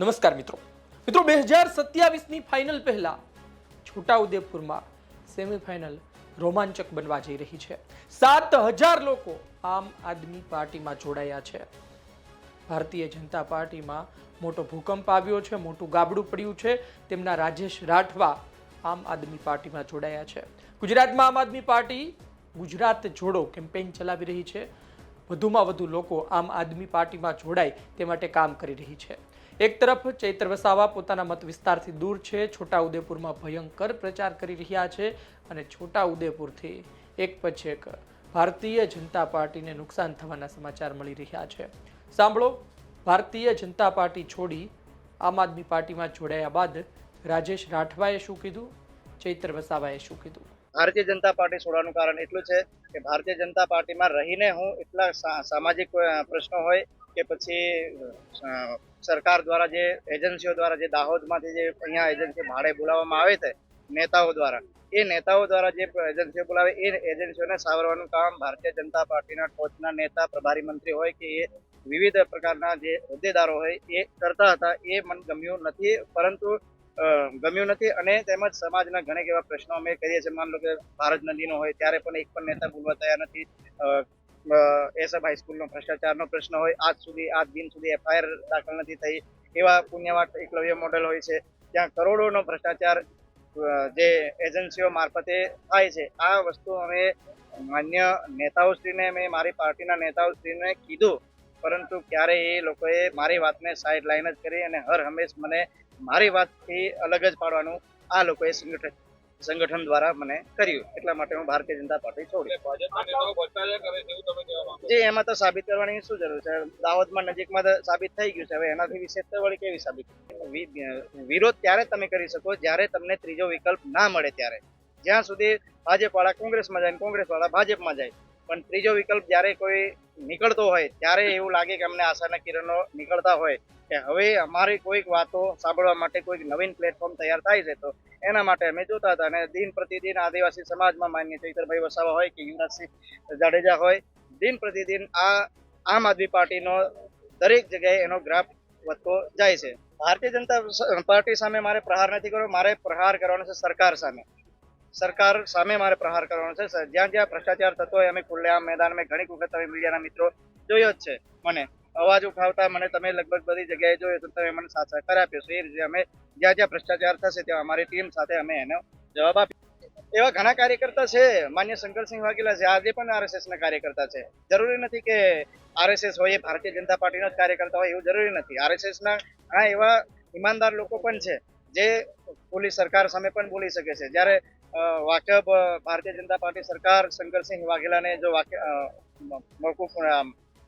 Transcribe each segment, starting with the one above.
નમસ્કાર મિત્રો. મિત્રો, બે હજાર સત્યાવીસની ફાઇનલ પહેલા છોટાઉદેપુરમાં સેમિફાઇનલ રોમાંચક બનવા જઈ રહી છે. સાત હજાર લોકો આમ આદમી પાર્ટીમાં જોડાયા છે. ભારતીય જનતા પાર્ટીમાં મોટો ભૂકંપ આવ્યો છે, મોટું ગાબડું પડ્યું છે. તેમના રાજેશ રાઠવા આમ આદમી પાર્ટીમાં જોડાયા છે. ગુજરાતમાં આમ આદમી પાર્ટી ગુજરાત જોડો કેમ્પેઇન ચલાવી રહી છે. વધુમાં વધુ લોકો આમ આદમી પાર્ટીમાં જોડાય તે માટે કામ કરી રહી છે. એક તરફ ચૈત્ર વસાવા પોતાના મત વિસ્તારથી દૂર છે, છોટાઉદેપુરમાં ભયંકર પ્રચાર કરી રહ્યા છે અને છોટાઉદેપુરથી એક પછી એક ભારતીય જનતા પાર્ટીને નુકસાન થવાના સમાચાર મળી રહ્યા છે. સાંભળો, ભારતીય જનતા પાર્ટી છોડી આમ આદમી પાર્ટીમાં જોડાયા બાદ રાજેશ રાઠવાએ શું કીધું? ચૈત્ર વસાવાએ શું કીધું? ભારતીય જનતા પાર્ટી છોડવાનું કારણ એટલું છે કે ભારતીય જનતા પાર્ટીમાં રહીને હું એટલા સામાજિક પ્રશ્નો હોય કે પછી સરકાર દ્વારા જે એજન્સીઓ દ્વારા જે દાહોદમાંથી જે અહીંયા એજન્સી ભાડે બોલાવવામાં આવે છે, નેતાઓ દ્વારા, એ નેતાઓ દ્વારા જે એજન્સીઓ બોલાવે, એ એજન્સીઓને સાવરવાનું કામ ભારતીય જનતા પાર્ટીના ટોચના નેતા, પ્રભારી મંત્રી હોય કે એ વિવિધ પ્રકારના જે હોદ્દેદારો હોય, એ કરતા હતા, એ મને ગમ્યું નથી. પરંતુ ગમ્યું નથી અને તેમજ સમાજના ઘણા એવા પ્રશ્નો અમે કરીએ છીએ. માન લો કે ભારત નદીનો હોય, ત્યારે પણ એક પણ નેતા બોલવા તૈયાર નથી. એસએફ હાઈસ્કૂલનો ભ્રષ્ટાચારનો પ્રશ્ન હોય, આજ સુધી, આજ દિન સુધી એફઆઈઆર દાખલ નથી થઈ, એવા પુણ્યવાટ એકલવ્ય મોડેલ હોય છે ત્યાં કરોડોનો ભ્રષ્ટાચાર જે એજન્સીઓ મારફતે થાય છે. આ વસ્તુ અમે માન્ય નેતાઓશ્રીને મેં મારી પાર્ટીના નેતાઓશ્રીને કીધું, પરંતુ ક્યારે એ લોકોએ મારી વાતને સાઈડ લાઈન જ કરી અને હર હંમેશ મને મારી વાતથી અલગ જ પાડવાનું આ લોકોએ સંગઠન સંગઠન દ્વારા મને કર્યું. એટલા માટે હું ભારતીય જનતા પાર્ટી છોડી. જે એમાં તો સાબિત કરવાની શું જરૂર છે? દાહોદમાં નજીકમાં તો સાબિત થઈ ગયું છે. હવે એનાથી વિશેષ તો વળી કેવી સાબિત વિરોધ ત્યારે તમે કરી શકો જ્યારે તમને ત્રીજો વિકલ્પ ના મળે ત્યારે. જ્યાં સુધી ભાજપ વાળા કોંગ્રેસમાં જાય કોંગ્રેસ વાળા ભાજપમાં જાય. પણ ત્રીજો વિકલ્પ જ્યારે કોઈ નીકળતો હોય, ત્યારે એવું લાગે કે અમને આશાના કિરણો નીકળતા હોય. કે હવે અમારી કોઈક વાતો સાંભળવા માટે કોઈક નવીન પ્લેટફોર્મ તૈયાર થાય છે, તો એના માટે અમે જોતા હતા. અને દિન પ્રતિદિન આદિવાસી સમાજમાં માન્ય ચૈતરભાઈ વસાવા હોય કે યુવરાજસિંહ જાડેજા હોય, દિન પ્રતિદિન આ, આમ આદમી પાર્ટીનો દરેક જગ્યાએ એનો ગ્રાફ વધતો જાય છે. ભારતીય જનતા પાર્ટી સામે મારે પ્રહાર નથી કરવો. મારે પ્રહાર કરવાનો છે સરકાર સામે. સરકાર સામે મારે પ્રહાર કરવાનો છે. જ્યાં જ્યાં ભ્રષ્ટાચાર થતો હોય, અમે ખુલ્લેઆમ મેદાન મેં ઘણી વખત તમે મીડિયાના મિત્રો જોયો જ છે. મને અવાજ ઉઠાવતા મને તમે લગભગ બધી જગ્યાએ જોયો તો તમે મને સાથ સહકાર આપ્યો છે. એ રીતે અમે જ્યાં જ્યાં ભ્રષ્ટાચાર થશે ત્યાં અમારી ટીમ સાથે અમે એનો જવાબ આપ્યો એવા ઘણા કાર્યકર્તા છે. માન્ય શંકરસિંહ વાઘેલા છે. આજે પણ આરએસએસના કાર્યકર્તા છે. જરૂરી નથી કે આરએસએસ હોય, એ ભારતીય જનતા પાર્ટીનો જ કાર્યકર્તા હોય, એવું જરૂરી નથી. આરએસએસના ઘણા એવા ઈમાનદાર લોકો પણ છે, જે પોલીસ સરકાર સામે પણ બોલી શકે છે. જ્યારે વાકેફ ભારતીય જનતા પાર્ટી સરકાર શંકરસિંહ વાઘેલાને જો મોકૂફ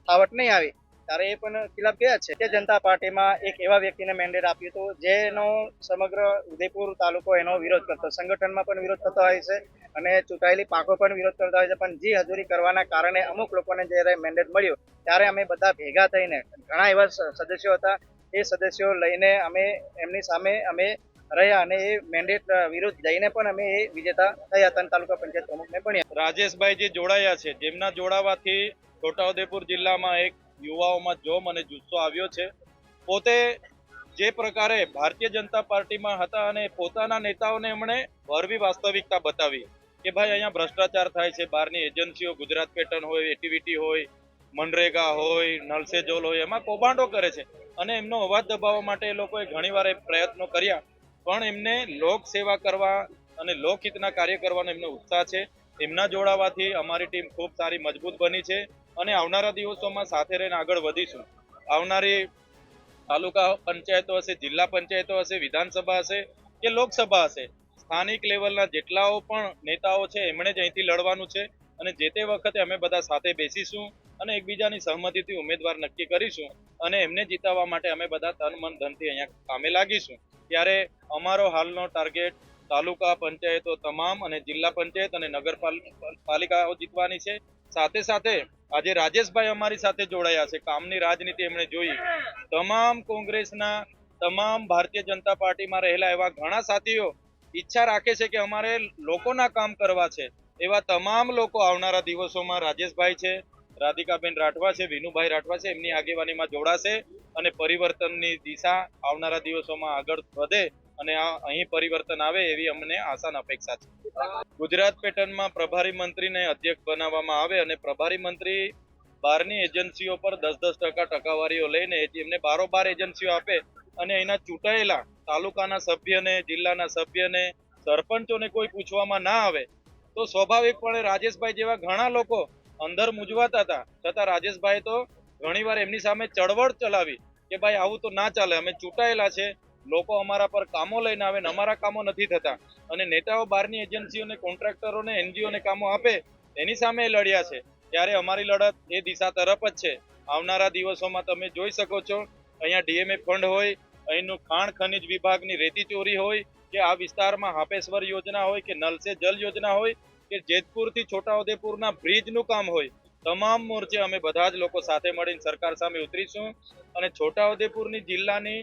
થાવટ નહીં આવી, ત્યારે એ પણ ખિલાફ ગયા છે. કે જનતા પાર્ટીમાં એક એવા વ્યક્તિને મેન્ડેટ આપ્યું હતું, જેનો સમગ્ર ઉદયપુર તાલુકો એનો વિરોધ કરતો, સંગઠનમાં પણ વિરોધ થતો હોય છે અને ચૂંટાયેલી પાકો પણ વિરોધ કરતા હોય છે, પણ જી હજુરી કરવાના કારણે અમુક લોકોને જ્યારે મેન્ડેટ મળ્યું, ત્યારે અમે બધા ભેગા થઈને, ઘણા એવા સદસ્યો હતા, એ સદસ્યો લઈને અમે એમની સામે અમે રહ્યા અને એ મેન્ડેટ વિરુદ્ધ જઈને પણ અમે એ વિજેતા થયા હતા તાલુકા પંચાયત પ્રમુખને બન્યા રાજેશભાઈ જે જોડાયા છે, જેમના જોડાવાથી છોટાઉદેપુર જિલ્લામાં એક યુવાઓમાં જોમ અને જુસ્સો આવ્યો છે. પોતે જે પ્રકારે ભારતીય જનતા પાર્ટીમાં હતા અને પોતાના નેતાઓને એમણે ભરવી વાસ્તવિકતા બતાવી કે ભાઈ અહીંયા ભ્રષ્ટાચાર થાય છે, બહારની એજન્સીઓ, ગુજરાત પેટર્ન હોય એક્ટિવિટી હોય, મનરેગા હોય નલસે જોલ હોય, એમાં કૌભાંડો કરે છે. અને એમનો અવાજ દબાવવા માટે એ લોકોએ ઘણીવાર એ પ્રયત્નો કર્યા. પણ એમને લોક સેવા કરવા અને લોકહિતના કાર્ય કરવાનો એમનો ઉત્સાહ છે. એમના જોડાવાથી અમારી ટીમ ખૂબ સારી મજબૂત બની છે અને આવનારા દિવસોમાં સાથે રહીને આગળ વધીશું. આવનારી તાલુકા પંચાયતો હશે, જિલ્લા પંચાયતો હશે, વિધાનસભા હશે કે લોકસભા હશે, સ્થાનિક લેવલના જેટલાઓ પણ નેતાઓ છે, એમણે જ અહીંથી લડવાનું છે અને જે તે વખતે અમે બધા સાથે બેસીશું અને એકબીજાની સહમતિથી ઉમેદવાર નક્કી કરીશું અને એમને જીતાવવા માટે અમે બધા તન મન ધનથી અહીંયા કામે લાગીશું. ત્યારે અમારો હાલનો ટાર્ગેટ તાલુકા પંચાયતો તમામ અને જિલ્લા પંચાયત અને નગરપાલિકાઓ જીતવાની છે. સાથે સાથે આજે રાજેશભાઈ અમારી સાથે જોડાયા છે. કામની રાજનીતિ એમણે જોઈ. તમામ કોંગ્રેસના, તમામ ભારતીય જનતા પાર્ટીમાં રહેલા એવા ઘણા સાથીઓ ઈચ્છા રાખે છે કે અમારે લોકોના કામ કરવા છે. એવા તમામ લોકો આવનારા દિવસોમાં રાજેશભાઈ છે. રાધિકાબેન રાઠવા છે, વિનુભાઈ રાઠવા છે, એમની આગેવાનીમાં જોડાશે અને પરિવર્તનની દિશા આવનારા દિવસોમાં આગળ વધે અને આ અહીં પરિવર્તન આવે એવી અમને આશા અપેક્ષા છે. ગુજરાત પેટર્નમાં પ્રભારી મંત્રીને અધ્યક્ષ બનાવવામાં આવે અને પ્રભારી મંત્રી બહારની એજન્સીઓ પર દસ દસ ટકા ટકાવારીઓ લઈને એમને બારોબાર એજન્સીઓ આપે અને એના ચૂંટાયેલા તાલુકાના સભ્યને, જિલ્લાના સભ્યને, સરપંચોને કોઈ પૂછવામાં ના આવે, તો સ્વાભાવિકપણે રાજેશભાઈ જેવા ઘણા લોકો અંદર મૂંઝવાતા હતા. છતાં રાજેશભાઈ તો ઘણીવાર એમની સામે ચળવળ ચલાવી કે ભાઈ આવું તો ના ચાલે, અમે ચૂંટાયેલા છે, લોકો અમારા પર કામો લઈને આવે ને અમારા કામો નથી થતા. અને નેતાઓ બહારની એજન્સીઓને, કોન્ટ્રાક્ટરોને, એનજીઓને કામો આપે, એની સામે લડ્યા છે. ત્યારે અમારી લડત એ દિશા તરફ જ છે. આવનારા દિવસોમાં તમે જોઈ શકો છો, અહીંયા ડીએમએ ફંડ હોય, અહીંનું ખાણ ખનિજ વિભાગની રેતી ચોરી હોય, કે આ વિસ્તારમાં હાપેશ્વર યોજના હોય કે નલ સે જલ યોજના હોય કે જેતપુરથી છોટાઉદેપુરના બ્રિજનું કામ હોય, તમામ મોરચે અમે બધા જ લોકો સાથે મળીને સરકાર સામે ઉતરીશું અને છોટાઉદેપુરની જિલ્લાની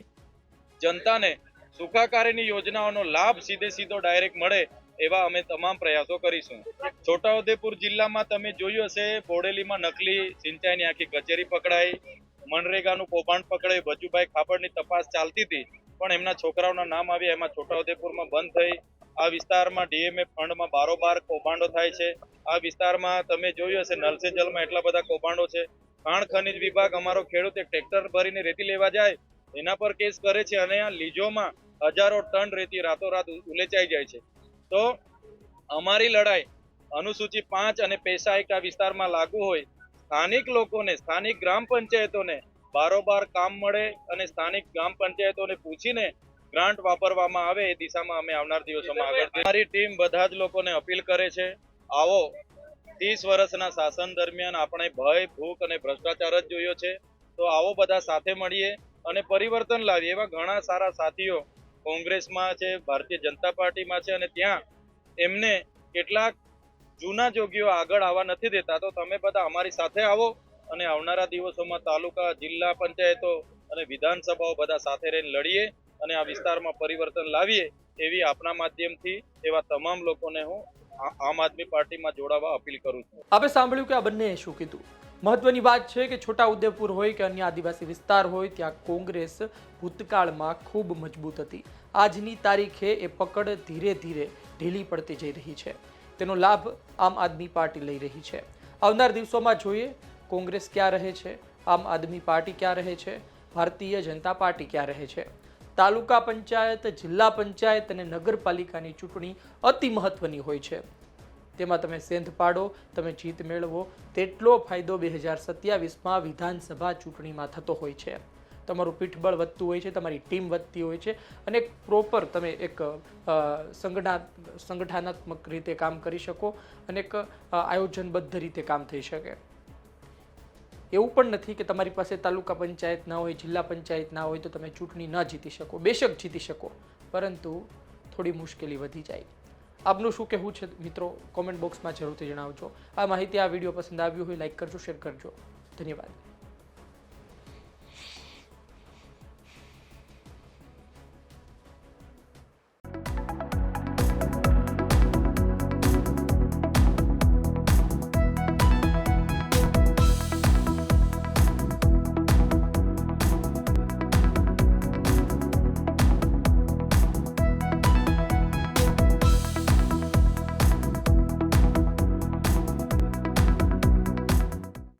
જનતાને સુખાકારીની યોજનાઓનો લાભ સીધે સીધો ડાયરેક્ટ મળે એવા અમે તમામ પ્રયાસો કરીશું. છોટાઉદેપુર જિલ્લામાં તમે જોયું હશે, બોડેલીમાં નકલી સિંચાઈની આખી કચેરી પકડાઈ, મનરેગાનું કૌભાંડ પકડાઈ બચુભાઈ ખાપડની તપાસ ચાલતી હતી, પણ એમના છોકરાઓના નામ આવ્યા, એમાં છોટાઉદેપુરમાં બંધ થઈ આ વિસ્તારમાં ડીએમએ ફંડમાં બારોબાર કૌભાંડો થાય છે. આ વિસ્તારમાં તમે જોયું હશે, નલસે જલમાં એટલા બધા કૌભાંડો છે. ખાણ ખનિજ વિભાગ અમારો ખેડૂત એક ટ્રેક્ટર ભરીને રેતી લેવા જાય, એના પર કેસ કરે છે અને આ લીજોમાં હજારો ટન રેતી રાતોરાત ઉલેચાઈ જાય છે. તો અમારી લડાઈ અનુસૂચિ પાંચ અને પૈસા એક્ટ આ વિસ્તારમાં લાગુ હોય, સ્થાનિક લોકોને, સ્થાનિક ગ્રામ પંચાયતોને બારોબાર કામ મળે અને સ્થાનિક ગ્રામ પંચાયતોને પૂછીને ગ્રાન્ટ વાપરવામાં આવે એ દિશામાં અમે આવનાર દિવસોમાં આગળ અમારી ટીમ બધા જ લોકોને અપીલ કરે છે આવો ત્રીસ વર્ષના શાસન દરમિયાન આપણે ભય ભૂખ અને ભ્રષ્ટાચાર જ જોયો છે તો આવો બધા સાથે મળીએ અને પરિવર્તન લાવીએ. એવા ઘણા સારા સાથીઓ કોંગ્રેસમાં છે ભારતીય જનતા પાર્ટીમાં છે અને ત્યાં એમને કેટલાક જૂના જોગીઓ આગળ આવવા નથી દેતા. તો તમે બધા અમારી સાથે આવો અને આવનારા દિવસોમાં તાલુકા જિલ્લા પંચાયતો અને વિધાનસભાઓ બધા સાથે રહીને લડીએ. અને આ વિસ્તારમાં પરિવર્તન લાવીએ એવી આપણા માધ્યમથી એવા તમામ લોકોને હું આમ આદમી પાર્ટીમાં જોડાવા અપીલ કરું છું. આપણે સાંભળ્યું કે આ બંનેએ શું કીધું? મહત્વની વાત છે કે છોટા ઉદેપુર હોય કે અન્ય આદિવાસી વિસ્તાર હોય, ત્યાં કોંગ્રેસ ભૂતકાળમાં ખૂબ મજબૂત હતી. આજની તારીખે એ પકડ ધીરે ધીરે ઢીલી પડતી જઈ રહી છે. તેનો લાભ આમ આદમી પાર્ટી લઈ રહી છે. આવનાર દિવસોમાં જોઈએ કોંગ્રેસ ક્યાં રહે છે, આમ આદમી પાર્ટી ક્યાં રહે છે, ભારતીય જનતા પાર્ટી ક્યાં રહે છે. તાલુકા પંચાયત, જિલ્લા પંચાયત અને નગરપાલિકાની ચૂંટણી અતિ મહત્વની હોય છે. તેમાં તમે સેંધ પાડો, તમે જીત મેળવો, તેટલો ફાયદો બે હજાર સત્યાવીસમાં વિધાનસભા ચૂંટણીમાં થતો હોય છે. તમારું પીઠબળ વધતું હોય છે, તમારી ટીમ વધતી હોય છે અને પ્રોપર તમે એક સંગઠા, સંગઠનાત્મક રીતે કામ કરી શકો અને એક આયોજનબદ્ધ રીતે કામ થઈ શકે. એવું પણ નથી કે તમારી પાસે તાલુકા પંચાયત ના હોય, જિલ્લા પંચાયત ના હોય તો તમે ચૂંટણી ન જીતી શકો, બેશક જીતી શકો. પરંતુ થોડી મુશ્કેલી વધી જાય. આપનું શું કહેવું છે મિત્રો? કોમેન્ટ બોક્સમાં જરૂરથી જણાવજો. આ માહિતી આ વીડિયો પસંદ આવ્યું હોય લાઈક કરજો શેર કરજો. ધન્યવાદ.